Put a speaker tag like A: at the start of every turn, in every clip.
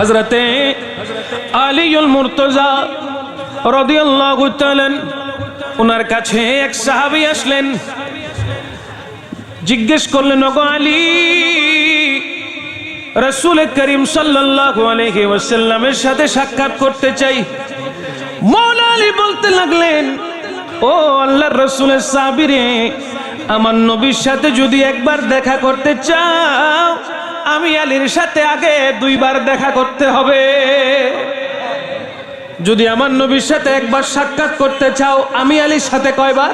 A: হজরতে আলিউল মুর্তজা রদিয়াল্লাহু ওনার কাছে এক সাহাবী আসলেন। জিজ্ঞেস করলেন, ওগো আলী, রসুল করিম সাল্লাল্লাহু আলাইহি ওয়াসাল্লামের সাথে সাক্ষাৎ করতে চাই। মৌলা আলী বলতে লাগলেন, ও আল্লাহর রসুলের সাবিরে আমার নবীর সাথে যদি একবার দেখা করতে চাও আমি আলীর সাথে আগে দুইবার দেখা করতে হবে। যদি আমার নবীর সাথে একবার সাক্ষাৎ করতে চাও, আমি আলীর সাথে কয়বার?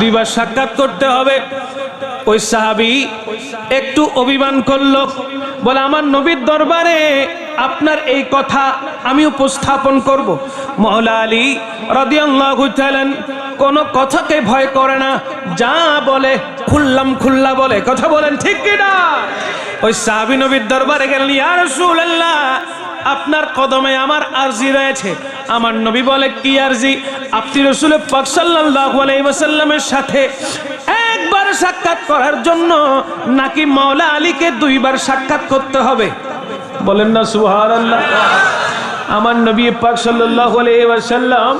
A: দুইবার সাক্ষাৎ করতে হবে। ওই সাহাবি একটু অভিমান করল। বলে, আমার নবীর দরবারে আপনার এই কথা আমি উপস্থাপন করব। মহলা আলী রাদিয়াল্লাহু তাআলা কোন কথাকে ভয় করে না। যা বলে, খুললাম খুল্লা বলে। কথা বলেন ঠিক কিনা ওই সাহাবি নবীর দরবারে গেলেন, ইয়া রাসূলুল্লাহ, আপনার কদমে আমার আরজি রয়েছে। আমার নবী বলে, কি আরজি? আপনি রসুল পাক সাল্লাল্লাহু আলাইহি ওয়াসাল্লামের সাথে একবার সাক্ষাৎ করার জন্য নাকি মাওলা আলীকে দুইবার সাক্ষাৎ করতে হবে? বলেন না সুহার আল্লাহ আমার নবী পাক সাল্লাল্লাহু আলাইহি ওয়াসাল্লাম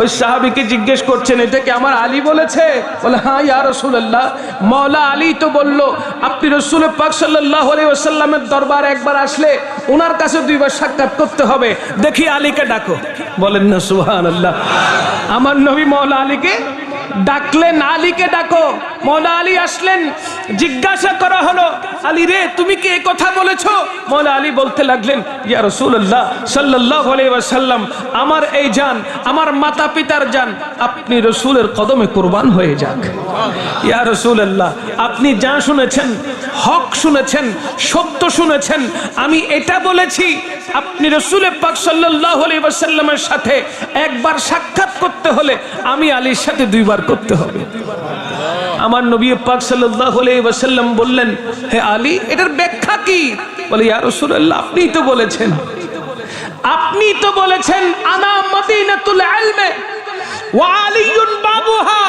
A: ওই সাহাবীকে জিজ্ঞেস করছেন, এটা কি আমার আলী বলেছে? বলে হ্যাঁ ইয়া রাসূলুল্লাহ, মাওলা আলী তো বলল, আপনি রাসূল পাক সাল্লাল্লাহু আলাইহি ওয়াসাল্লামের দরবার একবার আসলে ওনার কাছে দুইবার সাক্ষাৎ করতে হবে। দেখি আলীকে ডাকো। বলেন না, সুবহানাল্লাহ। আমার নবী মাওলা আলীকে ডাকলেন, আলীকে ডাকো। মৌলা আলী আসলেন, জিজ্ঞাসা করা হলো, আলী রে, তুমি কি এই কথা বলেছ? মৌলা আলী বলতে লাগলেন, ইয়া রাসূলুল্লাহ সাল্লাল্লাহু আলাইহি ওয়াসাল্লাম, আমার এই জান, আমার মাতা পিতার জান, আপনি রসুলের কদমে কুরবান হয়ে যাক। ইয়া রাসূলুল্লাহ, আপনি যা শুনেছেন, হক শুনেছেন, সত্য শুনেছেন, আমি এটা বলেছি, আপনি রসুলের পাক সাল্লাল্লাহু আলাইহি ওয়াসাল্লামের সাথে একবার সাক্ষাৎ করতে হলে, আমি আলীর সাথে দুইবার করতে হবে। আমার নবী পাক আলাইহি ওয়াসাল্লাম বললেন, হে আলী, এটার ব্যাখ্যা কি? বলে, ইয়া রাসূলুল্লাহ, আপনিই তো বলেছেন। আপনি তো বলেছেন, আনা মদিনাতুল ইলমে ওয়া আলিয়ুন বাবুহা।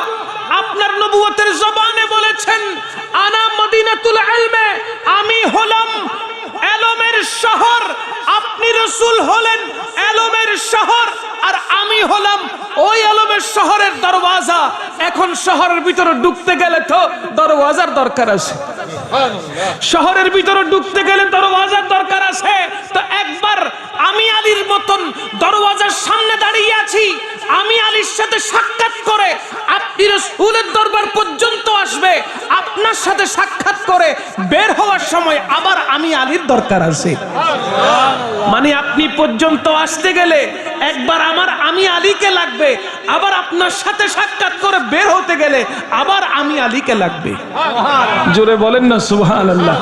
A: আপনার নবুয়তের জবানে বলেছেন, আনা মদিনাতুল ইলমে, আমি হলাম এলমের শহর। আপনি রসুল হলেন এলমের শহর, আর আমি হলাম ওই আলমের শহরের দরওয়াজা এখন শহরের ভিতরে ঢুকতে গেলে তো দরওয়াজার দরকার আছে। শহরের ভিতরে ঢুকতে গেলে দরওয়াজার দরকার আছে। তো একবার আমি আলীর মতন দরওয়াজার সামনে দাঁড়িয়ে আছি, আমি আলীর সাথে সাক্ষাৎ করে আপনি রসুলের দরবার পর্যন্ত আসবে, আপনার সাথে সাক্ষাৎ করে বের হওয়ার সময় আবার আমি আলীর দরকার আছে। মানে আপনি পর্যন্ত আসতে গেলে একবার আমার আমি আলীকে লাগবে, আবার আপনার সাথে সাক্ষাৎ করে বের হতে গেলে আবার আমি আলীকে লাগবে। জোরে বলেন না, সুবহানাল্লাহ।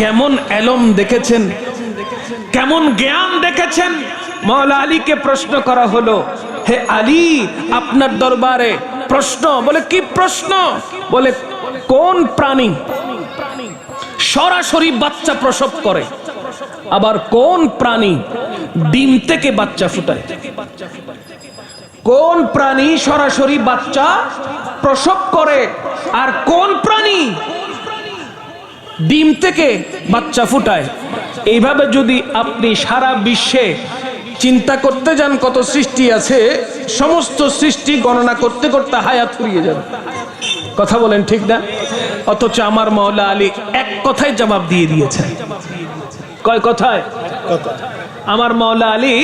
A: কেমন এলম দেখেছেন? কেমন জ্ঞান দেখেছেন? মৌলা আলীকে প্রশ্ন করা হলো, হে আলী, আপনার দরবারে প্রশ্ন, বলে, কি প্রশ্ন? বলে, কোন প্রাণী সরাসরি বাচ্চা প্রসব করে? আবার কোন প্রাণী ডিম থেকে বাচ্চা ফুটায়? কোন প্রাণী সরাসরি বাচ্চা প্রসব করে? আর কোন প্রাণী ডিম থেকে বাচ্চা ফুটায়? এইভাবে যদি আপনি সারা বিশ্বে চিন্তা করতে যান কত সৃষ্টি আছে, সমস্ত সৃষ্টি গণনা করতে করতে হায়াত ফুরিয়ে যাবে। কথা বলেন ঠিক না? অথচ আমার মাওলা আলী এক কথায় জবাব দিয়ে দিয়েছেন। কয় কথায়? আমার মাওলা আলী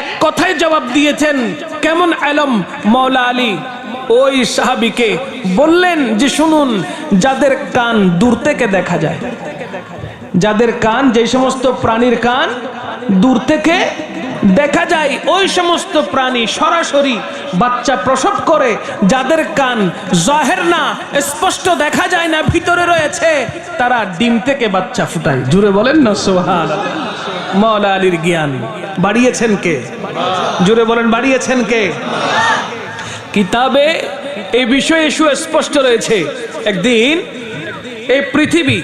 A: এক কথায় জবাব দিয়েছেন, কেমন আলম মাওলা আলী? ওই সাহাবিকে বললেন যে, শুনুন, যাদের কান দূর থেকে দেখা যায়, যাদের কান, যে সমস্ত প্রাণীর কান দূর থেকে দেখা যায় ওই সমস্ত প্রাণী সরাসরি বাচ্চা প্রসব করে, যাদের কান জহের না, স্পষ্ট দেখা যায় না, ভিতরে রয়েছে, তারা ডিম থেকে বাচ্চা ফুটায়। জুড়ে বলেন না সোহান মৌলা আলীর জ্ঞান। বাড়িয়েছেন কে? জুড়ে বলেন, বাড়িয়েছেন কে? কিতাবে এই বিষয়ে সুস্পষ্ট রয়েছে, একদিন এই পৃথিবী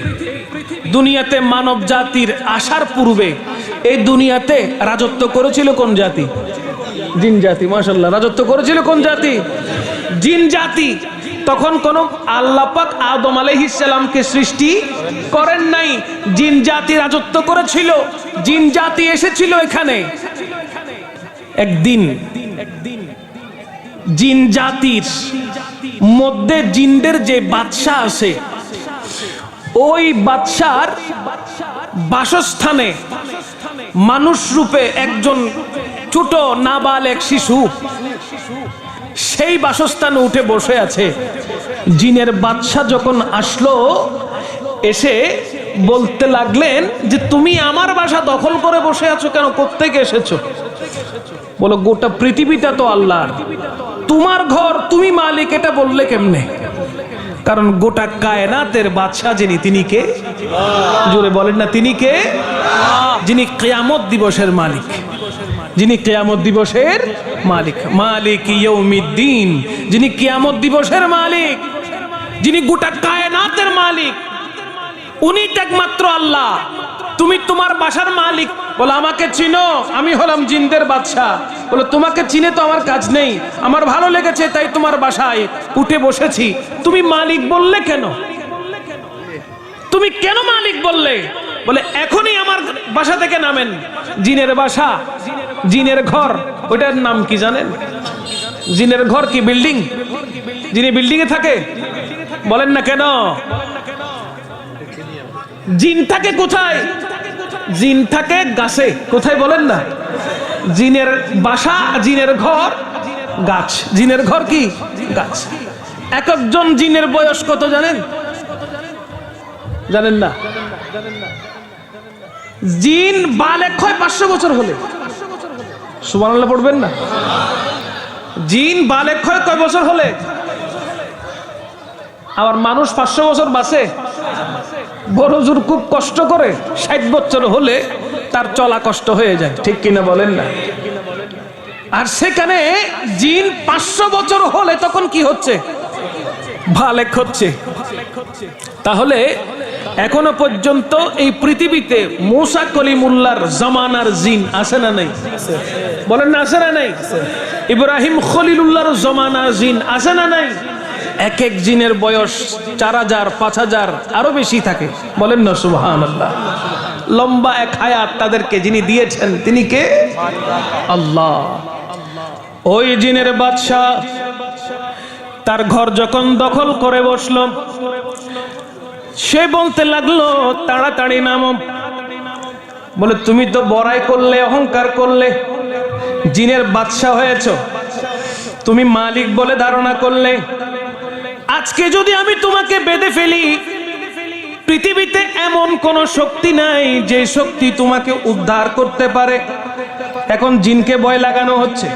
A: দুনিয়াতে মানব জাতির আসার পূর্বে এই দুনিয়াতে রাজত্ব করেছিল কোন জাতি? জিন জাতি মাসাল্লাহ রাজত্ব করেছিল কোন জাতি? জিন জাতি। তখন কোন আল্লাপাক আদম আলাইহিসসালামকে সৃষ্টি করেন নাই। জিন জাতি রাজত্ব করেছিল। জিন জাতি এসেছিল এখানে। একদিন জিন জাতির মধ্যে জিনদের যে বাদশা আছে, ওই বাদশার বাসস্থানে মানুষ রূপে একজন ছোট নাবালেক শিশু সেই বাসস্থানে উঠে বসে আছে। জিনের বাদশা যখন আসলো, এসে বলতে লাগলেন যে, তুমি আমার বাসা দখল করে বসে আছো কেন? কোত্থেকে এসেছ? বলো, গোটা পৃথিবীটা তো আল্লাহর। তোমার ঘর, তুমি মালিক, এটা বললে কেমনে? কারণ গোটা কায়নাতের বাদশাহ যিনি, তিনি কে? জোরে বলেন না, তিনি কে? যিনি কেয়ামত দিবসের মালিক। যিনি কেয়ামত দিবসের মালিক। মালিক ইয়ৌমিদ্দিন যিনি কেয়ামত দিবসের মালিক। যিনি গোটা কায়নাতের মালিক। উনি একমাত্র আল্লাহ। তুমি তোমার বাসার মালিক। বলো, আমাকে চিনো, আমি হলাম জিনদের বাদশা বলো, তোমাকে চিনে তো আমার কাজ নেই। আমার ভালো লেগেছে, তাই তোমার বাসায় উঠে বসেছি। তুমি মালিক বললে কেন? তুমি কেন মালিক বললে? বলে, এখনই আমার বাসা থেকে নামেন। জিনের বাসা, জিনের ঘর। ওইটার নাম কি জানেন? জিনের ঘর কি বিল্ডিং? যিনি বিল্ডিং এ থাকে? বলেন না কেন? জিন থাকে কোথায়? জিন থাকে গাছে। কোথায় বলেন না? জিনের বাসা, জিনের ঘর, গাছ। জিনের ঘর কি? গাছ। এক একজন জিনের বয়স কত জানেন? জানেন না? জিন বালেক হয় পাঁচশো বছর হলে। সুবহানাল্লাহ পড়বেন না? জিন বালেক হয় কয় বছর হলে? আবার মানুষ পাঁচশো বছর বাঁচে? বড় জোর খুব কষ্ট করে ষাট বছর হলে তার চলা কষ্ট হয়ে যায়। ঠিক কিনা বলেন না? আর সেখানে জিন পাঁচশো বছর হলে তখন কি হচ্ছে? ভালেক হচ্ছে। তাহলে এখনও পর্যন্ত এই পৃথিবীতে মৌসা কলিমুল্লার জমানার জিন আছে না নাই? বলেন না, আছে না নাই? ইব্রাহিম খলিলুল্লাহর জমানার জিন আছে না নাই? এক এক জিনের বয়স চার হাজার, পাঁচ হাজার, আরও বেশি থাকে। বলেন না সুবহান আল্লাহ লম্বা এক হায়াত তাদেরকে যিনি দিয়েছেন, তিনি কে? আল্লাহ। ওই জিনের বাদশাহ তার ঘর যখন দখল করে বসল, সে বলতে লাগল, তাড়াতাড়ি নামো। বলে, তুমি তো বড়াই করলে, অহংকার করলে, জিনের বাদশাহ হয়েছ। তুমি মালিক বলে ধারণা করলে। আজকে যদি আমি তোমাকে বেঁধে ফেলি পৃথিবীতে এমন কোন শক্তি নাই যে শক্তি তোমাকে উদ্ধার করতে পারে। এখন জিনকে ভয় লাগানো হচ্ছে।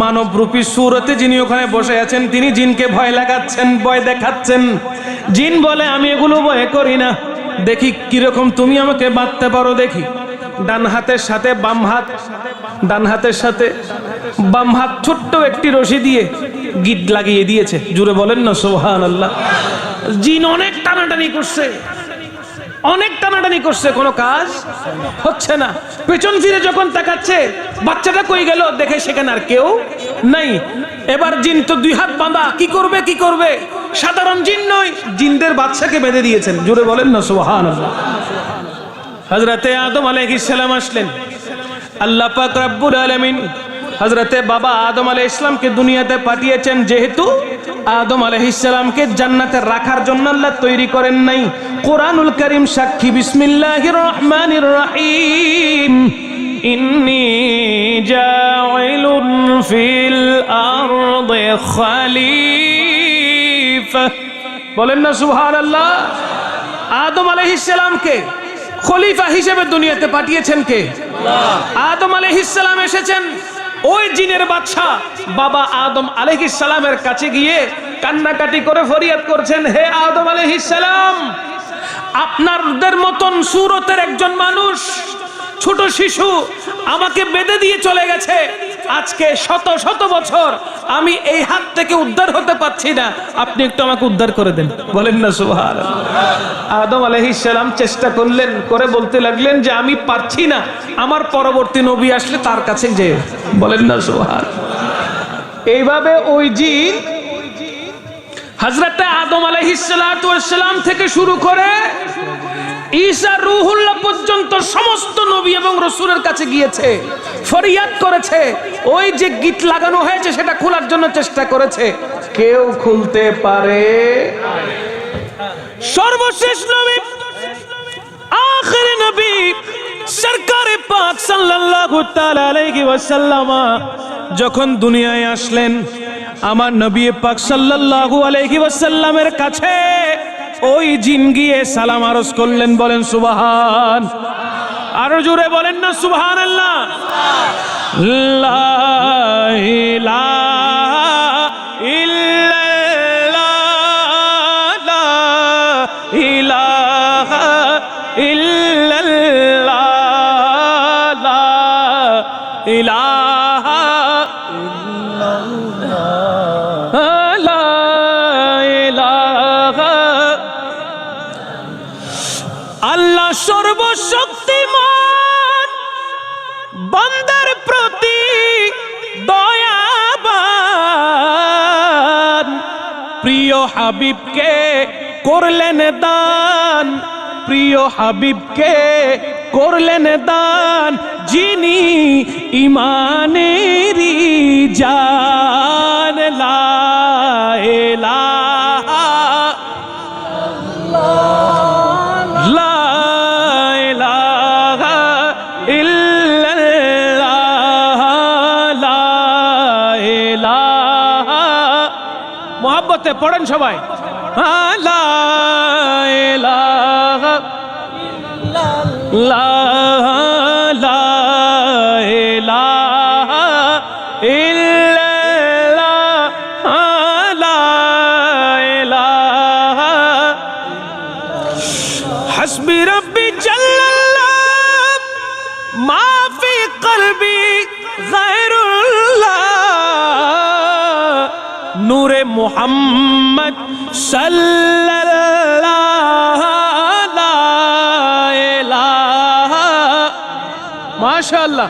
A: মানবরূপী সুরতে যিনি ওখানে বসে আছেন, তিনি জিনকে ভয় লাগাচ্ছেন, ভয় দেখাচ্ছেন। জিন বলে, আমি এগুলো ভয় করি না। দেখি কীরকম তুমি আমাকে বাঁধতে পারো দেখি। ডান হাতের সাথে, বাম হাত, ডান হাতের সাথে, বাম হাত ছোট্ট একটি রশি দিয়ে গিট লাগিয়ে দিয়েছে। জুড়ে বলেন না সোহান আল্লাহ জিন অনেক টানাটানি করছে। অনেক টানাটানি করছে, কোনো কাজ হচ্ছে না। পেছন ফিরে যখন তাকাচ্ছে, বাচ্চাটা কই গেল? দেখে সেখানে আর কেউ নাই। এবার জিন তো দুই হাত বাঁধা, কি করবে কি করবে? সাধারণ জিন নয়, জিনদের বাচ্চাকে বেঁধে দিয়েছেন। জুড়ে বলেন না সোহান হজরতে আদম আলাইহিসসালাম আসলেন। আল্লাহ পাক রব্বুল আলামিন হজরতে বাবা আদম আলাইহিস ইসলামকে দুনিয়াতে পাঠিয়েছেন যেহেতু আদম আলাইহিসসালামকে জান্নাতে রাখার জন্য আল্লাহ তৈরি করেন নাই। কোরআনুল করিম সাক্ষী বিসমিল্লাহির রহমানির রহিম। বলেন না সুবহানাল্লাহ। আদম আলাইহিসসালামকে খলিফা হিসেবে দুনিয়াতে পাঠিয়েছেন কে? আদম আলাইহিসসালাম এসেছেন ওই জিনের বাচ্চা বাবা আদম আলাইহিসসালামের কাছে গিয়ে কান্নাকাটি করে ফরিয়াদ করছেন, হে আদম আলাইহিসসালাম আপনাদের মতন সুরতের একজন মানুষ ছোট শিশু আমাকে বেঁধে দিয়ে চলে গেছে। আজকে শত শত বছর আমি এই হাত থেকে উদ্ধার হতে পারছি না। আপনি একটু আমাকে উদ্ধার করে দেন। বলেন না সুহার আদম আলহিসাম চেষ্টা করলেন, করে বলতে লাগলেন যে আমি পারছি না। আমার পরবর্তী নবী আসলে তার কাছে যে বলেন না সুহার এইভাবে ওই জিন হজরত আদম আলহিসাম থেকে শুরু করে ঈসা রুহুল্লাহ পর্যন্ত সমস্ত নবী এবং রসুলের কাছে গিয়েছে, ফরিয়াদ করেছে, ওই যে গীত লাগানো হয়েছে সেটা খোলার জন্য চেষ্টা করেছে। কেউ খুলতে পারে। সর্বশেষ নবী, আখির নবী সরকারে পাক সাল্লাল্লাহু তাআলা আলাইহি ওয়াসাল্লাম যখন দুনিয়ায় আসলেন, আমার নবী পাক সাল্লাল্লাহু আলাইহি ওয়াসাল্লামের কাছে ওই জিন গিয়ে সালাম আরজ করলেন, বলেন, সুবহান। আরও জোরে বলেন না, সুবহানাল্লাহ। লা ইলাহা হাবিবকে করলেন দান প্রিয় হাবিবকে করলেন দান যিনি ইমানেরই জান মোহাব্বতে পড়েন সবাই হ্যাঁ, লা ইলাহা লা লা ইলাহা ইল্লাল্লাহ লা ইলাহা حسبي ربي جل الله ما في قلبي غير محمد صلی اللہ لا الہ ماشاءاللہ۔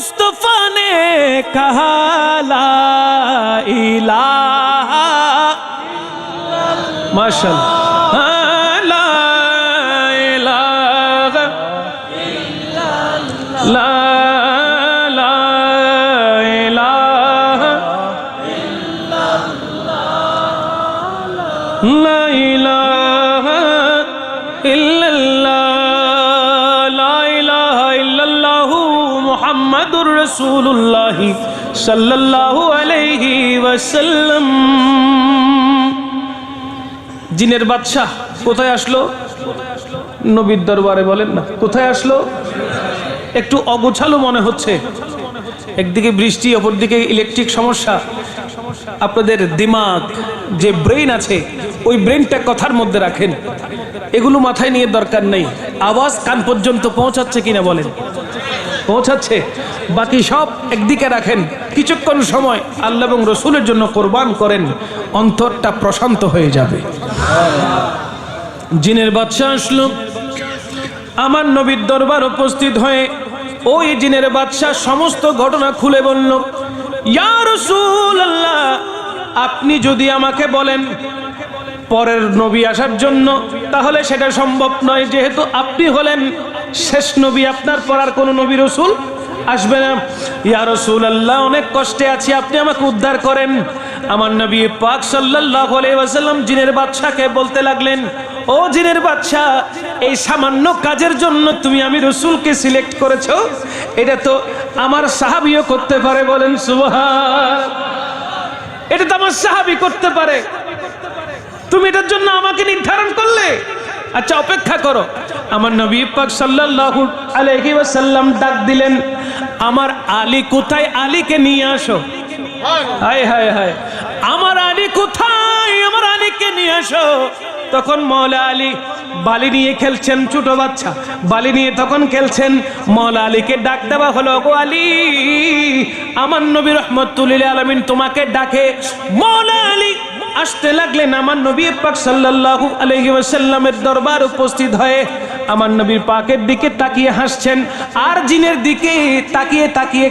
A: मुस्तफा ने कहा ला इलाहा माशाल्लाह সাল্লাল্লাহু আলাইহি ওয়াসাল্লাম। জিনের বাদশাহ কোথায় আসলো? নবীর দরবারে বলেন না। কোথায় আসলো? একটু অগোছালো মনে হচ্ছে। একদিকে বৃষ্টি, অপরদিকে ইলেকট্রিক সমস্যা। আপনাদের দিমাগ, যে ব্রেন আছে, ওই ব্রেনটা কথার মধ্যে রাখেন। এগুলো মাথায় নিয়ে দরকার নেই। আওয়াজ কান পর্যন্ত পৌঁছাচ্ছে কিনা বলেন। পৌঁছাচ্ছে? বাকি সব একদিকে রাখেন। কিছুক্ষণ সময় আল্লাহ এবং রসুলের জন্য কোরবান করেন, অন্তরটা প্রশান্ত হয়ে যাবে। জিনের বাদশাহ আসলো। আমার নবীর দরবার উপস্থিত হয়ে ওই জিনের বাদশাহ সমস্ত ঘটনা খুলে বলল রাসূলুল্লাহ, আপনি যদি আমাকে বলেন পরের নবী আসার জন্য, তাহলে সেটা সম্ভব নয়। যেহেতু আপনি হলেন শেষ নবী, আপনার পর আর কোনো নবী রসুল আসবে না। ইয়া রসুল আল্লাহ অনেক কষ্টে আছি, আপনি আমাকে উদ্ধার করেন। আমার নবী পাক সাল্লাল্লাহু আলাইহি ওয়াসাল্লাম জিনের বাদশাকে বলতে লাগলেন, ও জিনের বাচ্চা এই সামান্য কাজের জন্য তুমি আমি রসুলকে সিলেক্ট করেছ? এটা তো আমার সাহাবিও করতে পারে বলেন, সুবহান। এটা তো আমার সাহাবি করতে পারে। তুমি এটার জন্য আমাকে নির্ধারণ করলে? আচ্ছা অপেক্ষা করো। আমার নবী পাক সাল্লাল্লাহু আলাইহি ওয়াসাল্লাম ডাক দিলেন আমার আলী কোথায়? আলীকে নিয়ে আসো। হায় হায় হায় আমার আলী কোথায়? আমার আলীকে নিয়ে আসো। তখন মৌলা আলী বালি নিয়ে খেলছেন ছোট বাচ্চা। বালি নিয়ে তখন খেলছেন মৌলা আলীকে ডাক দেওয়া হলো, গো আলী, আমার নবী রহমতুল্লিল আলমিন তোমাকে ডাকে। মৌলা আলী আসতে লাগলেন। আমার নবী পাক সাল্লাল্লাহু আলাইহি ওয়াসাল্লামের দরবার উপস্থিত হয়ে আমার নবীর পাকের দিকে তাকিয়ে হাসছেন, আর জিনের দিকে তাকিয়ে তাকিয়ে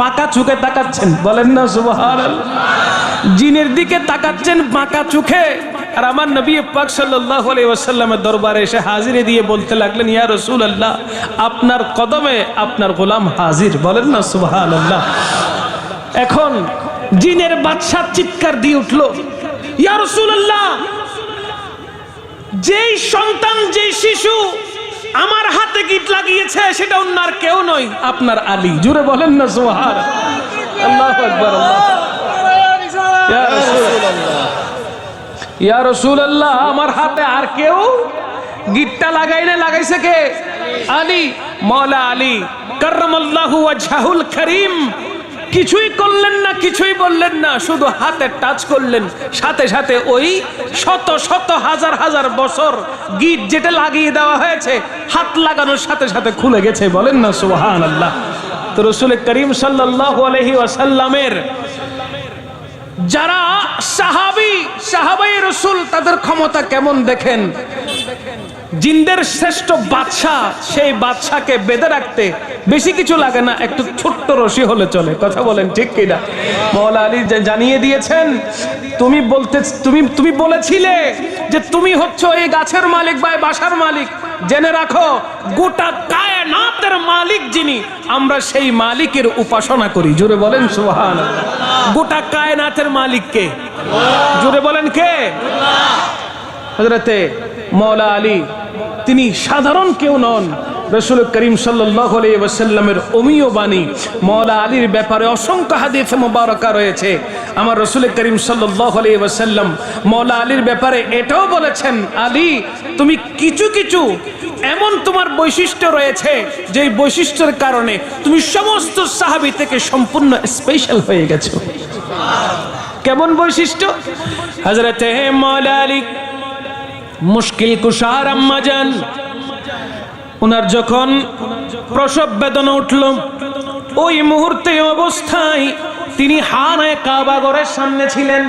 A: বাঁকা চোখে তাকাচ্ছেন। বলেন না, সুবহানাল্লাহ। জিনের দিকে তাকাচ্ছেন বাঁকা চোখে। আর আমার নবী পাক আলাইহি ওয়াসাল্লামের দরবারে এসে হাজিরে দিয়ে বলতে লাগলেন, ইয়া রাসূলুল্লাহ, আপনার কদমে আপনার গোলাম হাজির। বলেন না, সুবহানাল্লাহ। এখন জিনের বাদশা চিৎকার দিয়ে উঠল, ইয়া রাসূলুল্লাহ যেই সন্তান, যেই শিশু আমার হাতে গিট লাগিয়েছে, সেটা অন্য আর কেউ নয়, আপনার আলী। জুড়ে বলেন না সোহার আল্লাহ। আল্লাহ ইয়া রাসূলুল্লাহ। ইয়া আমার হাতে আর কেউ গিটটা লাগাই না, লাগাইছে কে? আলী মৌলা আলী। কররামাল্লাহু ওয়াজহাহুল করিম। কিছুই করলেন না, কিছুই বললেন না, শুধু হাতে টাচ করলেন। সাথে সাথে ওই শত শত হাজার হাজার বছর গিট যেটা লাগিয়ে দেওয়া হয়েছে, হাত লাগানোর সাথে সাথে খুলে গেছে, বলেন না সুবহান আল্লাহ তো রসুল করিম সাল্লাল্লাহু আলাইহি ওয়াসাল্লামের যারা সাহাবি সাহাবাই রসুল, তাদের ক্ষমতা কেমন দেখেন? জিন্দের শ্রেষ্ঠ বাদশাহ, সেই বাদশাকে বেঁধে রাখতে বেশি কিছু লাগে না, একটু ছোট্ট রশি হলে চলে। কথা বলেন ঠিক কিনা? মৌলা আলী জানিয়ে দিয়েছেন, তুমি বলতে, তুমি তুমি বলেছিলে যে তুমি হচ্ছে এই গাছের মালিক বা বাসার মালিক। জেনে রাখো, গোটা কায়নাতের মালিক যিনি, আমরা সেই মালিকের উপাসনা করি। জোরে বলেন সুবহান গোটা কায়নাতের মালিক কে? জোরে বলেন কে? হজরতে মৌলা আলী তিনি সাধারণ কেউ নন। রসুল করিম সাল্লামের অমীয় বাণী মৌলা আলীর ব্যাপারে অসংখ্য হাদিস মোবারকা রয়েছে। আমার রসুল করিম সাল্লাম মৌলা আলীর ব্যাপারে এটাও বলেছেন, আলী, তুমি কিছু কিছু এমন তোমার বৈশিষ্ট্য রয়েছে যে বৈশিষ্ট্যের কারণে তুমি সমস্ত সাহাবি থেকে সম্পূর্ণ স্পেশাল হয়ে গেছো। কেমন বৈশিষ্ট্য? হজরতে মৌলা আলী মুশকিল কুষার আম্মা যান ওনার যখন প্রসব বেদনা উঠল, ওই মুহূর্তে অবস্থায় তিনি হানায় কাবা ঘরের সামনে ছিলেন।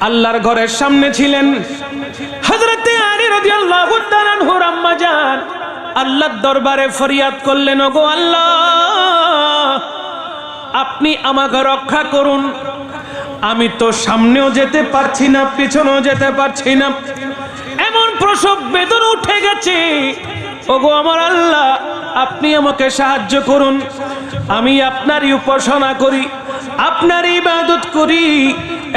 A: আল্লাহর ঘরের সামনে ছিলেন। হযরতে আলী রাদিয়াল্লাহু তাআলা আনহুর আম্মা যান আল্লাহর দরবারে ফরিয়াদ করলেন, ওগো আল্লাহ, আপনি আমাকে রক্ষা করুন। আমি তো সামনেও যেতে পারছি না, পিছনেও যেতে পারছি না। এমন প্রসব বেদন উঠে গেছে। ওগো আমার আল্লাহ, আপনি আমাকে সাহায্য করুন। আমি আপনারই উপাসনা করি, আপনারই ইবাদত করি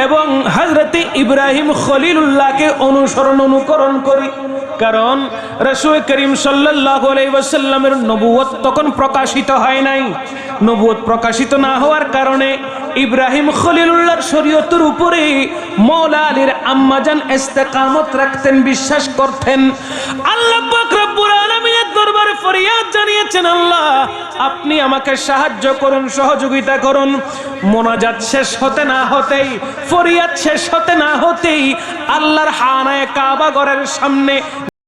A: এবং হজরতে ইব্রাহিম খলিলুল্লাহকে অনুসরণ, অনুকরণ করি। কারণ রসুল করিম সাল্লাহ ওয়াসাল্লামের নবুয়ত তখন প্রকাশিত হয় নাই। নবুয়ত প্রকাশিত না হওয়ার কারণে ইব্রাহিম খলিলুল্লাহর শরীয়তের উপরে মৌলা আলীর আম্মাজান ইস্তেকামত রাখতেন, বিশ্বাস করতেন। আল্লাহ রব্বুল আলামিনের দরবারে ফরিয়াদ জানিয়েছেন, আল্লাহ আপনি আমাকে সাহায্য করুন, সহযোগিতা করুন। মোনাজাত শেষ হতে না হতেই, ফরিয়াদ শেষ হতে না হতেই আল্লাহর হানায় কাবা ঘরের সামনে